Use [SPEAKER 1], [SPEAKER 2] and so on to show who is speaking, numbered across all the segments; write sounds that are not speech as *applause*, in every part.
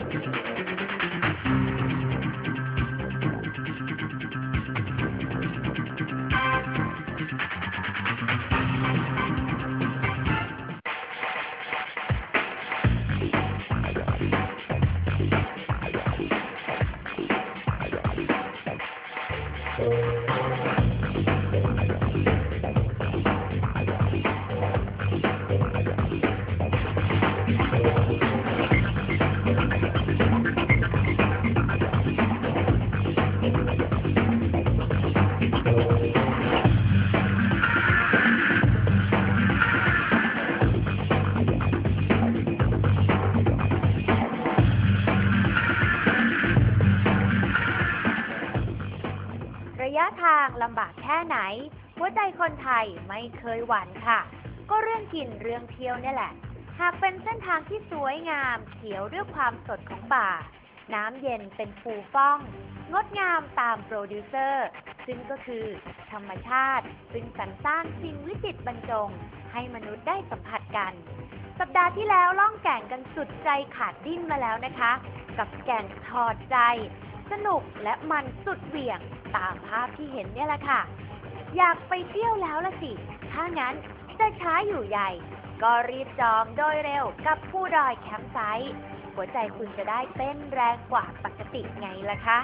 [SPEAKER 1] Thank *laughs* you. ไหน หัวใจคนไทยไม่เคยหวั่นค่ะ ก็เรื่องกินเรื่องเที่ยวนี่แหละ หากเป็นเส้นทางที่สวยงามเขียวด้วยความสดของป่า น้ำเย็นเป็นฟูฟ่อง งดงามตามโปรดิวเซอร์ ซึ่งก็คือธรรมชาติ ซึ่งสรรสร้างสิ่งวิจิตรบรรจง ให้มนุษย์ได้สัมผัสกัน สัปดาห์ที่แล้วล่องแก่งกันสุดใจขาดดิ้นมาแล้วนะคะ กับแก่งถอดใจสนุกและมันสุดเหวี่ยงตามภาพที่เห็นเนี่ยแหละค่ะ อยากไปเที่ยวแล้วละสิ ถ้างั้นจะช้าอยู่ใหญ่ ก็รีบจองโดยเร็วกับผู้ดอยแคมป์ไซต์หัวใจคุณจะได้เต้นแรงกว่าปกติไงล่ะคะ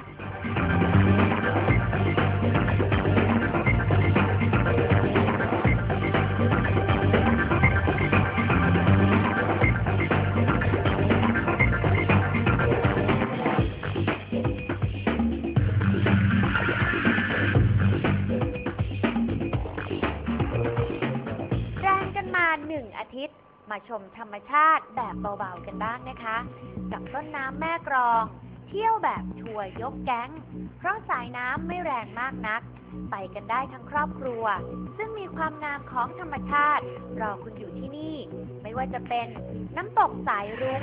[SPEAKER 1] งอาทิตย์ มาชมธรรมชาติแบบเบาๆกันบ้างนะคะ กับต้นน้ำแม่กรอง เที่ยวแบบทัวร์ยกแก๊ง เพราะสายน้ำไม่แรงมากนัก ไปกันได้ทั้งครอบครัว ซึ่งมีความงามของธรรมชาติ รอคุณอยู่ที่นี่ ไม่ว่าจะเป็นน้ำตกสายรุ้ง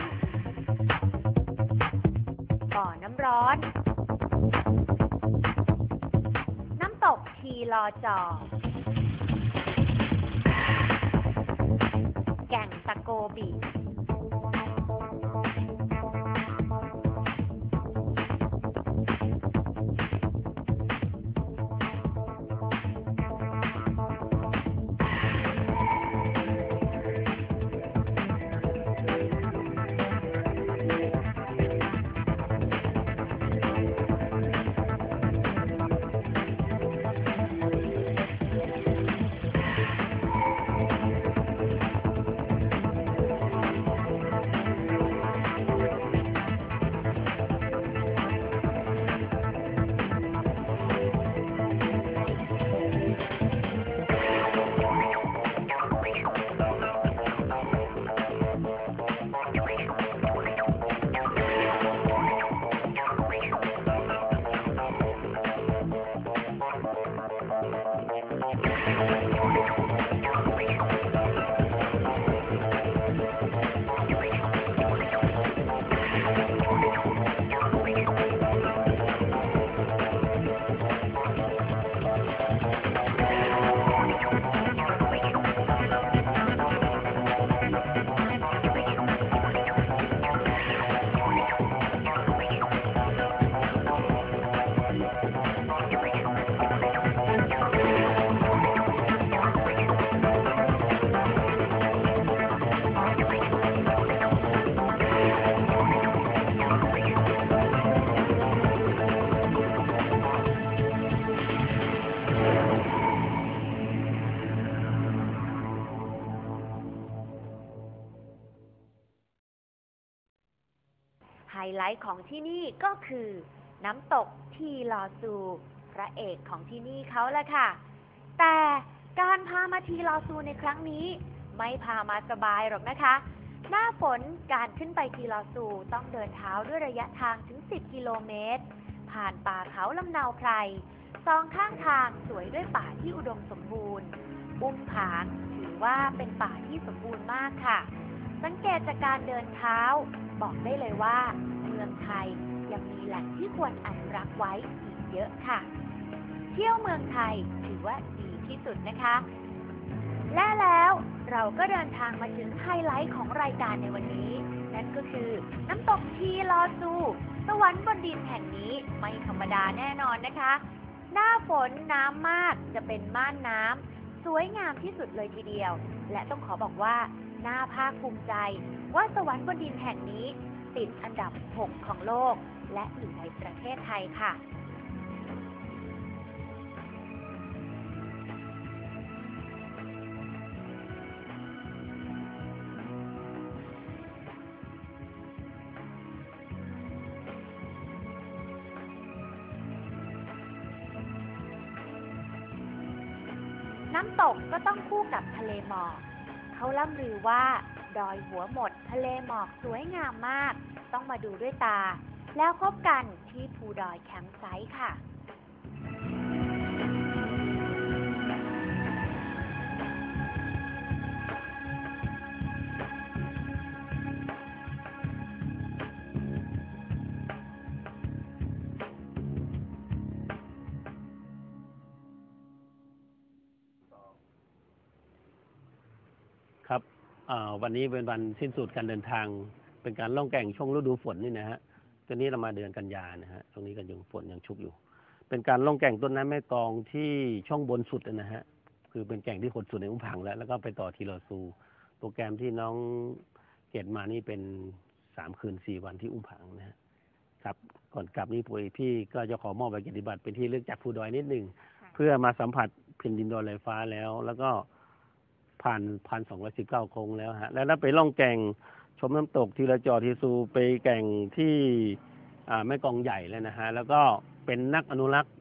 [SPEAKER 1] บ่อน้ำร้อน น้ำตกทีลอจอ แก่งตะโกบี ไฮไลท์ของที่นี่ก็คือ น้ำตกทีลอซู พระเอกของที่นี่เขาละค่ะ แต่การพามาทีลอซูในครั้งนี้ ไม่พามาสบายหรอกนะคะ หน้าฝนการขึ้นไปทีลอซูต้องเดินเท้าด้วยระยะทางถึง 10 กิโลเมตร ผ่านป่าเขาลำเนาไพรสองข้างทางสวยด้วยป่าที่อุดมสมบูรณ์ อุ้มผางถือว่าเป็นป่าที่สมบูรณ์มากค่ะ สังเกตจากการเดินเท้า บอกได้เลยว่า เมืองไทยยังมีแหล่งที่ควรอนุรักษ์ไว้อีกเยอะค่ะ เที่ยวเมืองไทยถือว่าดีที่สุดนะคะ และแล้วเราก็เดินทางมาถึงไฮไลท์ของรายการในวันนี้ นั่นก็คือ น้ำตกทีลอซู สวรรค์บนดินแห่งนี้ไม่ธรรมดาแน่นอนนะคะ หน้าฝนน้ำมากจะเป็นม่านน้ำสวยงามที่สุดเลยทีเดียว และต้องขอบอกว่า น่าภาคภูมิใจ ว่าสวรรค์บนดินแห่งนี้ ติดอันดับ 6 ของโลก และอยู่ในประเทศไทยค่ะน้ำตกก็ต้องคู่กับทะเลหมอก เขาล่ำลือว่า ดอยหัวหมดทะเลหมอกสวยงามมาก ต้องมาดูด้วยตา แล้วพบกันที่ภูดอยแคมป์ไซต์ค่ะ
[SPEAKER 2] วันนี้เป็นวันสิ้นสุดการเดินทาง เป็นการล่องแก่งช่วงฤดูฝนนี่นะฮะตอนนี้เรามาเดือนกันยานะฮะตรงนี้ก็ยังฝนยังชุกอยู่ เป็นการล่องแก่งต้นน้ำแม่กลองที่ช่องบนสุดนะฮะคือเป็นแก่งที่ขดสุดในอุ้มผังแล้วแล้วก็ไปต่อทีลอซูโปรแกรมที่น้องเกดมานี่เป็นสามคืนสี่วันที่อุ้มผังนะฮะครับก่อนกลับนี่ปุยพี่ก็จะขอมอบใบเกียรติบัตรเป็นที่เลือกจากภูดอยนิดหนึ่ง เพื่อมาสัมผัสแผ่นดินดอยลอยฟ้าแล้ว แล้วก็ ผ่านพันสองร้อยสิบเก้าโค้งแล้วฮะแล้วไปล่องแก่งชมน้ำตกทีละจอทีซูไปแก่งที่แม่กองใหญ่แล้วนะฮะแล้วก็เป็นนักอนุรักษ์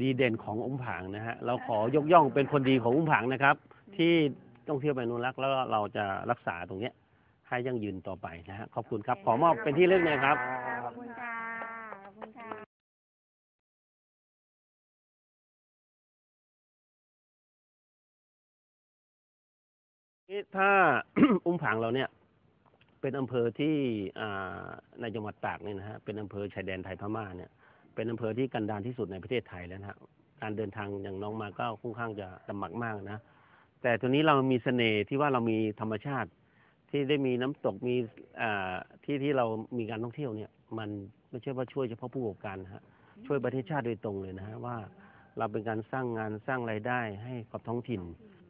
[SPEAKER 2] ดีเด่นของอุ้มผางนะฮะเราขอยกย่องเป็นคนดีของอุ้มผางนะครับ ที่ต้องเที่ยวไปอนุรักษ์แล้วเราจะรักษาตรงเนี้ยให้ยั่งยืนต่อไปนะฮะขอบคุณครับ ขอมอบเป็นที่เลือกนะครับ
[SPEAKER 1] ขอบคุณค่ะขอบคุณค่ะ
[SPEAKER 2] ถ้าอุ้มผางเราเนี่ย เป็นอำเภอที่อในจังหวัดตากเนี่ยนะฮะเป็นอำเภอชายแดนไทยพม่าเนี่ย เป็นอำเภอที่กันดารที่สุดในประเทศไทยแล้วนะฮะการเดินทางอย่างน้องมาก็ค่อนข้างจะลำบากมากนะแต่ตัวนี้เรามีเสน่ห์ที่ว่าเรามีธรรมชาติ ที่ได้มีน้ำตกมีอที่ที่เรามีการท่องเที่ยวเนี่ย มันไม่ใช่ว่าช่วยเฉพาะผู้ประกอบการฮะช่วยประเทศชาติโดยตรงเลยนะฮะว่าเราเป็นการสร้างงานสร้างรายได้ให้กับท้องถิ่น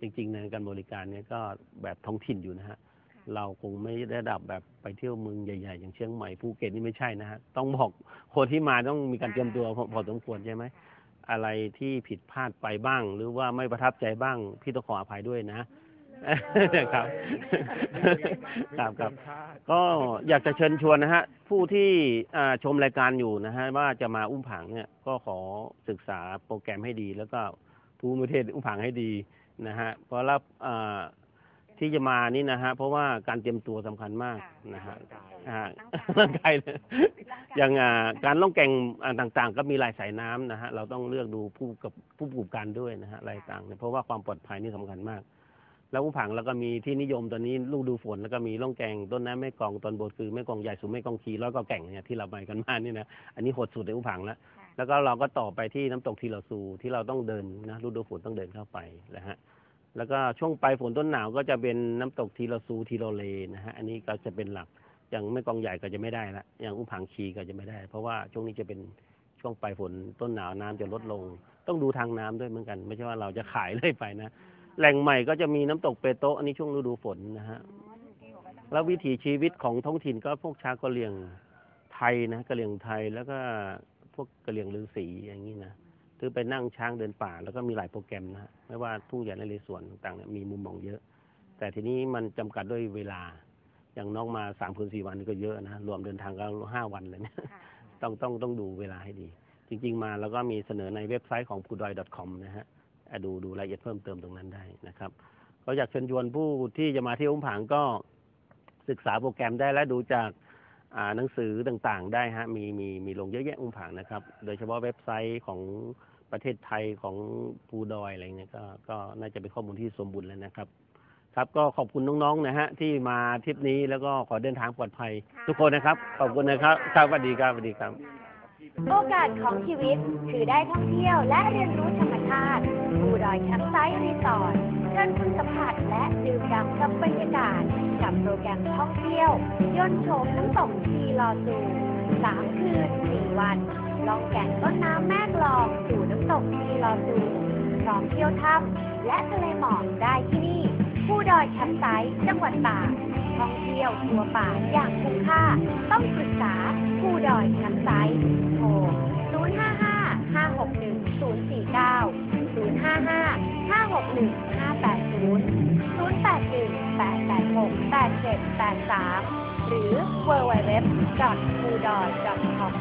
[SPEAKER 2] จริง ๆ ในการบริการเนี่ยก็แบบท้องถิ่นอยู่นะฮะเราคงไม่ได้ระดับแบบไปเที่ยวเมืองใหญ่ๆ อย่างเชียงใหม่ภูเก็ตนี่ไม่ใช่นะฮะต้องบอกคนที่มาต้องมีการเตรียมตัวพอพอสมควรใช่ไหมอะไรที่ผิดพลาดไปบ้าง หรือว่าไม่ประทับใจบ้างพี่ต้องขออภัยด้วยนะ ครับครับครับ ก็อยากจะเชิญชวนนะฮะ ผู้ที่อ่าชมรายการอยู่นะฮะ ว่าจะมาอุ้มผางเนี่ย ก็ขอศึกษาโปรแกรมให้ดี แล้วก็ภูมิประเทศอุ้มผางให้ดี นะฮะเพราะรับอ่าที่จะมานี่นะฮะเพราะว่าการเตรียมตัวสำคัญมากนะฮะอ่าร่างกายเลยอย่างอ่าการล่องแก่งอ่าต่างๆ ก็มีหลายสายน้ำนะฮะเราต้องเลือกดูผู้กับผู้ประกอบการด้วยนะฮะรายต่างเนี่ยเพราะว่าความปลอดภัยนี่สำคัญมาก แล้วอุ้มผังแล้วก็มีที่นิยมตอนนี้ลูกดูฝนแล้วก็มีล่องแกงต้นน้ำแม่กลองตอนบนคือแม่กลองใหญ่สุดแม่กลองคีแล้วก็แก่งเนี่ยที่เราไปกันมานี่นะอันนี้โหดสุดในอุ้มผังแล้ว แล้วก็เราก็ต่อไปที่น้ำตกทีลาซูที่เราต้องเดินนะฤดูฝนต้องเดินเข้าไปนะฮะแล้วก็ช่วงปลายฝนต้นหนาวก็จะเป็นน้ำตกทีลาซูทีโรเลนะฮะอันนี้ก็จะเป็นหลักอย่างแม่กองใหญ่ก็จะไม่ได้ละอย่างอุ้มผังคีก็จะไม่ได้ เพราะว่าช่วงนี้จะเป็นช่วงปลายฝนต้นหนาวน้ำจะลดลง ต้องดูทางน้ำด้วยเหมือนกัน ไม่ใช่ว่าเราจะขายเลยไปนะแหล่งใหม่ก็จะมีน้ำตกเปโตะอันนี้ช่วงฤดูฝนนะฮะแล้ววิถีชีวิตของท้องถิ่นก็พวกชาวกะเหรี่ยงไทยนะกะเหรี่ยงไทยแล้วก็ พวกกะเหรี่ยงฤาษีอย่างนี้นะคือไปนั่งช้างเดินป่า แล้วก็มีหลายโปรแกรมนะฮะไม่ว่าทุ่งใหญ่ในเรสวนต่างๆเนี่ยมีมุมมองเยอะ แต่ทีนี้มันจำกัดด้วยเวลา อย่างน้องมาสามคืนสี่วันนี่ก็เยอะนะรวมเดินทางก็ห้าวันเลยเนี่ยต้องต้องต้องดูเวลาให้ดี จริง ๆ มาแล้วก็มีเสนอในเว็บไซต์ของ p u d o y com นะฮะอะดูดูรายละเอียดเพิ่มเติมตรงนั้นได้นะครับก็อยากเชิญชวนผู้ที่จะมาเที่ยวอุ้มผางก็ศึกษาโปรแกรมได้และดูจากอ่า หนังสือต่างๆ ได้ฮะมีมีมีลงเยอะแยะอุ้มผางนะครับ โดยเฉพาะเว็บไซต์ของประเทศไทยของภูดอยอะไรเงี้ยก็ก็น่าจะเป็นข้อมูลที่สมบูรณ์แล้วนะครับ ครับก็ขอบคุณน้องๆนะฮะที่มาทริปนี้แล้วก็ขอเดินทางปลอดภัย ทุกคนนะครับ ขอบคุณนะครับครับสวัสดีครับสวัสดีครับ
[SPEAKER 1] โอกาสของชีวิตคือได้ท่องเที่ยวและเรียนรู้ธรรมชาติภูดอยแคมป์ไซต์รีสอร์ทเชิญคุณสัม ผัสและดื่มด่างกับบรรยากาศ กับโปรแกรมท่องเที่ยว ย่นโฉมน้ำตกทีลอซูสามคืนสี่วัน ลองแก่งต้นน้ำแม่กลองสู่น้ำตกทีลอซูพร้อมเที่ยวถ้ำและทะเลหมอกได้ที่นี่ผู้ดอยแคมป์ไซต์จังหวัดตากท่องเที่ยวทัวร์ป่าอย่างคุ้มค่า ต้องปรึกษาผู้ดอยแคมป์ไซต์โทร 055 561 049 055 561 081 886 8783หรือ www.foodoi.com